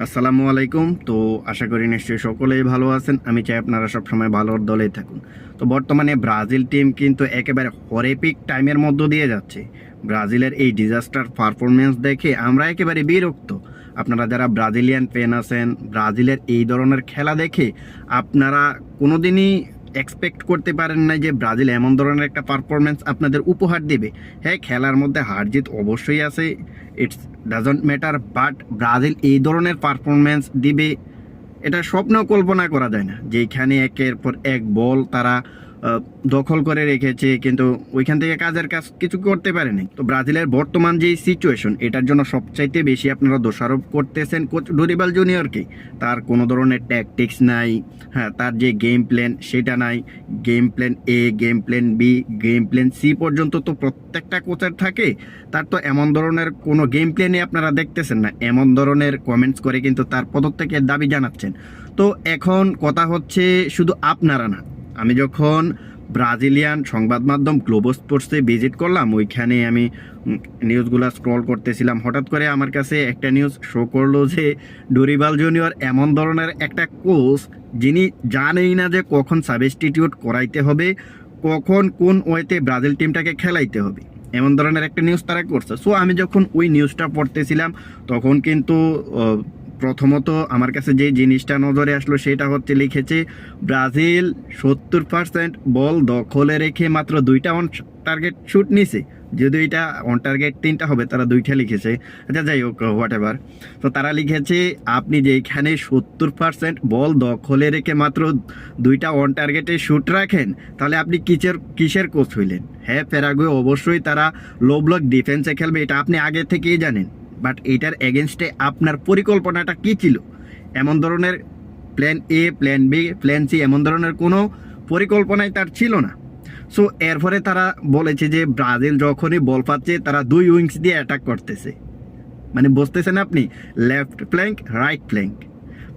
আসসালামু আলাইকুম। তো আশা করি নিশ্চয়ই সকলেই ভালো আছেন। আমি চাই আপনারা সবসময় ভালোর দলেই থাকুন। তো বর্তমানে ব্রাজিল টিম কিন্তু একেবারে হরেপিক টাইমের মধ্য দিয়ে যাচ্ছে। ব্রাজিলের এই ডিজাস্টার পারফরমেন্স দেখে আমরা একেবারে বিরক্ত। আপনারা যারা ব্রাজিলিয়ান ফ্যান আছেন, ব্রাজিলের এই ধরনের খেলা দেখে আপনারা কোনোদিনই এক্সপেক্ট করতে পারেন না যে ব্রাজিল এমন ধরনের একটা পারফরমেন্স আপনাদের উপহার দেবে। হ্যাঁ খেলার মধ্যে হার জিত অবশ্যই আছে। It's doesn't matter but Brazil এই ধরনের পারফরমেন্স দিবে, এটা স্বপ্নেও কল্পনা করা যায় না। যেখানে একের পর এক বল তারা দখল করে রেখেছে, কিন্তু ওইখান থেকে কাজের কাজ কিছু করতে পারেনি। তো ব্রাজিলের বর্তমান যে সিচুয়েশন এটার জন্য সবচাইতে বেশি আপনারা দোষারোপ করতেছেন কোচ ডোরিবাল জুনিয়রকে। তার কোনো ধরনের ট্যাকটিক্স নাই হ্যাঁ তার যে গেম প্ল্যান সেটা নাই। Game plan A game plan B game plan C পর্যন্ত তো প্রত্যেকটা কোচের থাকে। তার তো এমন ধরনের কোনো গেম প্ল্যানই আপনারা দেখতেছেন না। এমন ধরনের কমেন্টস করে কিন্তু তার পদত্যাগের দাবি জানাচ্ছেন। তো এখন কথা হচ্ছে শুধু আপনারা না আমি যখন ব্রাজিলিয়ান সংবাদ মাধ্যম গ্লোবো স্পোর্টসে ভিজিট করলাম, ওইখানে আমি নিউজগুলো স্ক্রল করতেছিলাম। হঠাৎ করে আমার কাছে একটা নিউজ শো করল যে, ডোরিবাল জুনিয়র এমন ধরনের একটা কোচ যিনি জানেই না যে কখন সাবস্টিটিউট করাইতে হবে, কখন কোন ওয়েতে ব্রাজিল টিমটাকে খেলাইতে হবে। এমন ধরনের একটা নিউজ তারা করছে। সো আমি যখন ওই নিউজটা পড়তেছিলাম, তখন কিন্তু প্রথমত আমার কাছে যে জিনিসটা নজরে আসলো সেটা হচ্ছে লিখেছে, ব্রাজিল সত্তর পার্সেন্ট বল দখলে রেখে মাত্র দুইটা অন টার্গেট শুট নিছে। যদি এটা অন টার্গেট তিনটা হবে, তারা দুইটা লিখেছে। আচ্ছা যাই হোক হোয়াট এভার তো তারা লিখেছে, আপনি যেখানে সত্তর পার্সেন্ট বল দখলে রেখে মাত্র দুইটা অন টার্গেটে শুট রাখেন, তাহলে আপনি কিসের কিসের কোচ হইলেন? হ্যাঁ প্যারাগুয়ে অবশ্যই তারা লো ব্লক ডিফেন্সে খেলবে, এটা আপনি আগে থেকেই জানেন। বাট এটার এগেনস্টে আপনার পরিকল্পনাটা কী ছিল? এমন ধরনের plan A plan B plan C এমন ধরনের কোনো পরিকল্পনাই তার ছিল না। সো এরপরে তারা বলেছে যে ব্রাজিল যখনই বল পাচ্ছে, তারা দুই উইংস দিয়ে অ্যাটাক করতেছে। মানে বসতেছেন আপনি? লেফট প্ল্যাঙ্ক রাইট প্ল্যাঙ্ক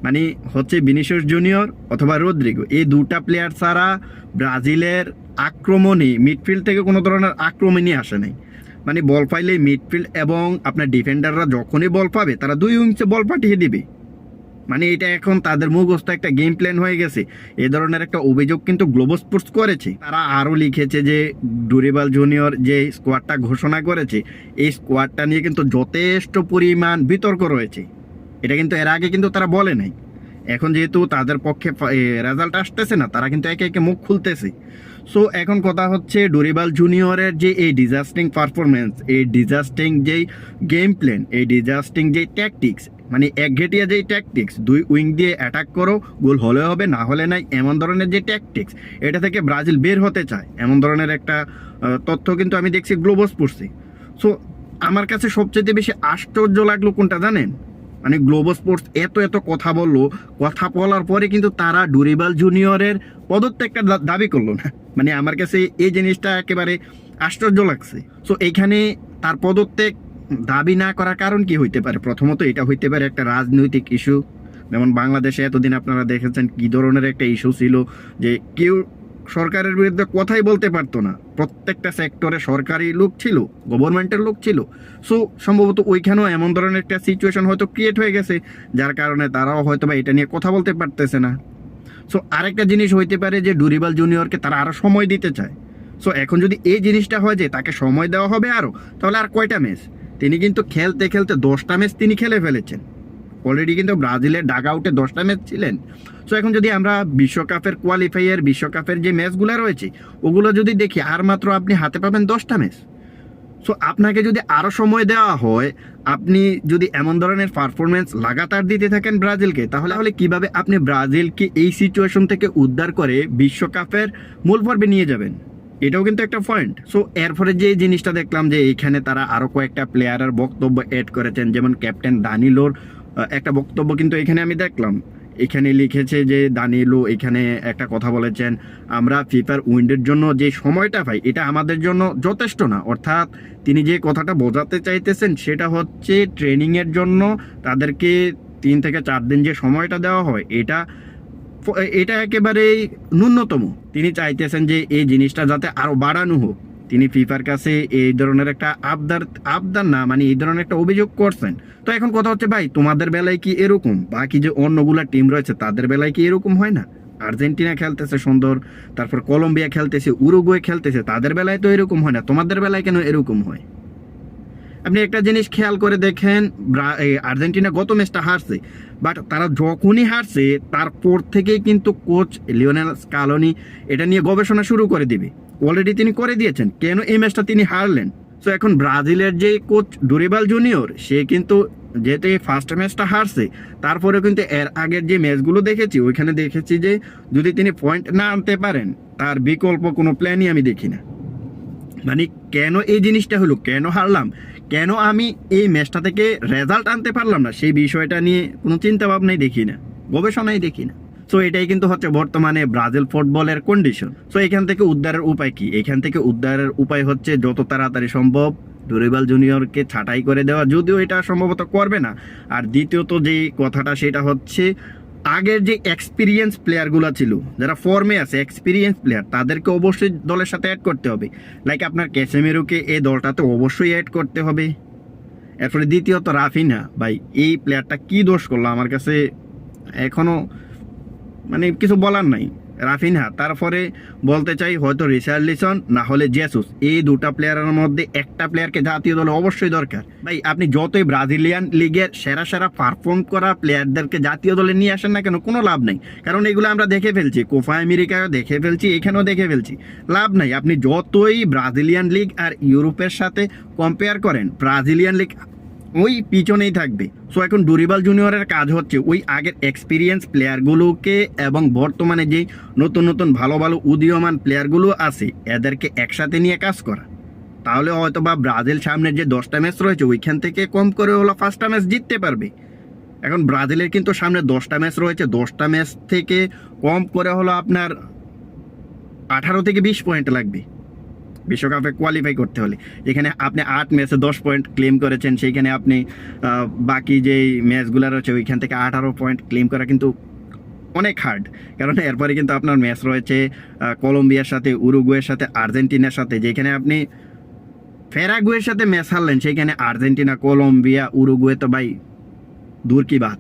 মানে হচ্ছে বিনিশিয়াস জুনিয়র অথবা রদ্রিগো এই দুটা প্লেয়ার ছাড়া ব্রাজিলের আক্রমণই মিডফিল্ড থেকে কোনো ধরনের আক্রমণই আসে নাই। মানে বল পাইলেই মিডফিল্ড এবং আপনার ডিফেন্ডাররা যখনই বল পাবে, তারা দুই উইংসে বল পাঠিয়ে দিবে। মানে এটা এখন তাদের মুখস্থ একটা গেম প্ল্যান হয়ে গেছে। এ ধরনের একটা অভিযোগ কিন্তু গ্লোবো স্পোর্টস করেছে। তারা আরও লিখেছে যে ডুরিবাল জুনিয়র যে স্কোয়াডটা ঘোষণা করেছে, এই স্কোয়াডটা নিয়ে কিন্তু যথেষ্ট পরিমাণ বিতর্ক রয়েছে। এটা কিন্তু এর আগে কিন্তু তারা বলে নাই। এখন যেহেতু তাদের পক্ষে রেজাল্ট আসতেছে না, তারা কিন্তু একে একে মুখ খুলতেছে। সো এখন কথা হচ্ছে ডোরিবাল জুনিয়রের যে এই ডিজাস্টিং পারফরমেন্স এই ডিজাস্টিং যেই গেম প্ল্যান এই ডিজাস্টিং যেই ট্যাকটিক্স মানে একঘেটিয়া যেই ট্যাকটিক্স দুই উইং দিয়ে অ্যাটাক করো, গোল হলে হবে, না হলে নাই, এমন ধরনের যে ট্যাকটিক্স এটা থেকে ব্রাজিল বের হতে চায়। এমন ধরনের একটা তথ্য কিন্তু আমি দেখছি গ্লোবাস পড়ছি সো আমার কাছে সবচেয়ে বেশি আশ্চর্য লাগল কোনটা জানেন? মানে গ্লোবাল স্পোর্টস এত এত কথা বলল, কথা বলার পরে কিন্তু তারা ডুরিবাল জুনিয়রের পদত্যাগটা দাবি করল না। মানে আমার কাছে এই জিনিসটা একেবারে আশ্চর্য লাগছে। সো এইখানে তার পদত্যাগ দাবি না করার কারণ কি হইতে পারে? প্রথমত এটা হইতে পারে একটা রাজনৈতিক ইস্যু যেমন বাংলাদেশে এতদিন আপনারা দেখেছেন কি ধরনের একটা ইস্যু ছিল যে কেউ সরকারের বিরুদ্ধে কথাই বলতে পারতো না। প্রত্যেকটা সেক্টরে সরকারি লোক ছিল গভর্নমেন্টের লোক ছিল। সো সম্ভবত ওইখানেও এমন ধরনের একটা সিচুয়েশন হয়তো ক্রিয়েট হয়ে গেছে, যার কারণে তারাও হয়তো বা এটা নিয়ে কথা বলতে পারতেছে না। সো আরেকটা জিনিস হইতে পারে যে ডুরিবাল জুনিয়রকে তারা আরও সময় দিতে চায়। সো এখন যদি এই জিনিসটা হয় যে তাকে সময় দেওয়া হবে আরও তাহলে আর কয়টা ম্যাচ তিনি কিন্তু খেলতে খেলতে দশটা ম্যাচ তিনি খেলে ফেলেছেন। অলরেডি কিন্তু ব্রাজিলের ডাগ আউটে দশটা ম্যাচ ছিলেন। সো এখন যদি আমরা বিশ্বকাপের কোয়ালিফাইয়ার বিশ্বকাপের যে ম্যাচগুলো রয়েছে, ওগুলো যদি দেখি, আর মাত্র আপনি হাতে পাবেন দশটা ম্যাচ সো আপনাকে যদি আরও সময় দেওয়া হয়, আপনি যদি এমন ধরনের পারফরমেন্স লাগাতার দিতে থাকেন ব্রাজিলকে, তাহলে তাহলে কীভাবে আপনি ব্রাজিলকে এই সিচুয়েশন থেকে উদ্ধার করে বিশ্বকাপের মূল পর্বে নিয়ে যাবেন? এটাও কিন্তু একটা পয়েন্ট সো এরপরে যে জিনিসটা দেখলাম যে এইখানে তারা আরও কয়েকটা প্লেয়ারের বক্তব্য অ্যাড করেছেন, যেমন ক্যাপ্টেন দানিলোর একটা বক্তব্য কিন্তু এখানে আমি দেখলাম। এখানে লিখেছে যে দানিলো এখানে একটা কথা বলেছেন, আমরা ফিফার উইন্ডের জন্য যে সময়টা পাই, এটা আমাদের জন্য যথেষ্ট না। অর্থাৎ তিনি যে কথাটা বোঝাতে চাইতেছেন, সেটা হচ্ছে ট্রেনিংয়ের জন্য তাদেরকে তিন থেকে চার দিন যে সময়টা দেওয়া হয়, এটা এটা একেবারেই ন্যূনতম। তিনি চাইতেছেন যে এই জিনিসটা যাতে আরও বাড়ানো হোক। তিনি ফিফার কাছে এই ধরনের একটা আবদার আবদার না মানে এই ধরনের একটা অভিযোগ করছেন। তো এখন কথা হচ্ছে, ভাই, তোমাদের বেলায় কি এরকম? বাকি যে অন্যগুলা টিম রয়েছে, তাদের বেলায় কি এরকম হয় না? আর্জেন্টিনা খেলতেছে সুন্দর, তারপর কলম্বিয়া খেলতেছে, উরুগুয়ে খেলতেছে, তাদের বেলায় তো এরকম হয় না। তোমাদের বেলায় কেন এরকম হয়? আপনি একটা জিনিস খেয়াল করে দেখেন আর্জেন্টিনা গত ম্যাচটা হারছে বাট তারা যখনই হারছে, তারপর থেকেই কিন্তু কোচ লিওনেল স্কালোনি এটা নিয়ে গবেষণা শুরু করে দিবে। অলরেডি তিনি করে দিয়েছেন, কেন এই ম্যাচটা তিনি হারলেন? তো এখন ব্রাজিলের যে কোচ ডুরিবাল জুনিয়র সে কিন্তু যেহেতু এই ফার্স্ট ম্যাচটা হারছে তারপরে কিন্তু এর আগের যে ম্যাচগুলো দেখেছি, ওইখানে দেখেছি যে যদি তিনি পয়েন্ট না আনতে পারেন, তার বিকল্প কোনো প্ল্যানই আমি দেখি না। মানে কেন এই জিনিসটা হলো, কেন হারলাম? কেন আমি এই ম্যাচটা থেকে রেজাল্ট আনতে পারলাম না? সেই বিষয়টা নিয়ে কোনো চিন্তা ভাবনাই দেখি না, গবেষণাই দেখি না। সো এটাই কিন্তু হচ্ছে বর্তমানে ব্রাজিল ফুটবলের কন্ডিশন সো এখান থেকে উদ্ধারের উপায় কি? এখান থেকে উদ্ধারের উপায় হচ্ছে যত তাড়াতাড়ি সম্ভব ডুরিবাল জুনিয়রকে ছাঁটাই করে দেওয়া। যদিও এটা সম্ভবত করবে না। আর দ্বিতীয়ত যে কথাটা, সেটা হচ্ছে আগের যে এক্সপিরিয়েন্স প্লেয়ারগুলো ছিল, যারা ফর্মে আছে এক্সপিরিয়েন্স প্লেয়ার তাদেরকে অবশ্যই দলের সাথে অ্যাড করতে হবে। লাইক আপনার ক্যাসেমেরুকে এই দলটাতে অবশ্যই অ্যাড করতে হবে। এরপরে দ্বিতীয়ত রাফিনা ভাই, এই প্লেয়ারটা কি দোষ করল? আমার কাছে এখনও মানে কিছু বলার নাই। রাফিনহা, তারপরে বলতে চাই হয়তো রিসার্লিসন না হলে জেসুস। এই দুটা প্লেয়ারের মধ্যে একটা প্লেয়ারকে জাতীয় দলে অবশ্যই দরকার। ভাই, আপনি যতই ব্রাজিলিয়ান লিগের সেরা সেরা পারফর্ম করা প্লেয়ারদেরকে জাতীয় দলে নিয়ে আসেন না কেন, কোনো লাভ নেই। কারণ এগুলো আমরা দেখে ফেলছি কোফা আমেরিকায় দেখে ফেলছি, এখানেও দেখে ফেলছি। লাভ নাই। আপনি যতই ব্রাজিলিয়ান লিগ আর ইউরোপের সাথে কম্পেয়ার করেন, ব্রাজিলিয়ান লিগ ওই পিছনেই থাকবে। সো এখন ডুরিবাল জুনিয়রের কাজ হচ্ছে ওই আগের এক্সপিরিয়েন্স প্লেয়ারগুলোকে এবং বর্তমানে যে নতুন নতুন ভালো ভালো উদীয়মান প্লেয়ারগুলো আছে, এদেরকে একসাথে নিয়ে কাজ করা। তাহলে হয়তো বা ব্রাজিল সামনের যে দশটা ম্যাচ রয়েছে, ওইখান থেকে কম করে হলো পাঁচটা ম্যাচ জিততে পারবে। এখন ব্রাজিলের কিন্তু সামনে দশটা ম্যাচ রয়েছে, দশটা ম্যাচ থেকে কম করে হলো আপনার আঠারো থেকে বিশ পয়েন্ট লাগবে। বিশ্বকাপে কোয়ালিফাই করতে হলে। এখানে আপনি আট ম্যাচে দশ পয়েন্ট ক্লেম করেছেন, সেইখানে আপনি বাকি যেই ম্যাচগুলো রয়েছে, ওইখান থেকে আঠারো পয়েন্ট ক্লেম করা কিন্তু অনেক হার্ড কারণ এরপরে কিন্তু আপনার ম্যাচ রয়েছে কলম্বিয়ার সাথে, উরুগুয়ের সাথে, আর্জেন্টিনার সাথে। যেখানে আপনি ফেরাগুয়ের সাথে ম্যাচ হারলেন, সেইখানে আর্জেন্টিনা, কলম্বিয়া, উরুগুয়ে তো ভাই দূর কি বাত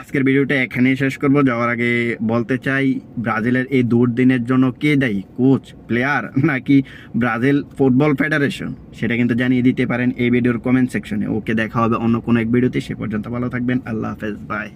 আজকের ভিডিওটা এখানেই শেষ করব। যাওয়ার আগে বলতে চাই, ব্রাজিলের এই দিনের জন্য কে দায়ী? কোচ প্লেয়ার নাকি ব্রাজিল ফুটবল ফেডারেশন? সেটা কিন্তু জানিয়ে দিতে পারেন এই ভিডিওর কমেন্ট সেকশনে ওকে দেখা হবে অন্য কোনো এক ভিডিওতে। সে পর্যন্ত ভালো থাকবেন। আল্লাহ হাফেজ। বাই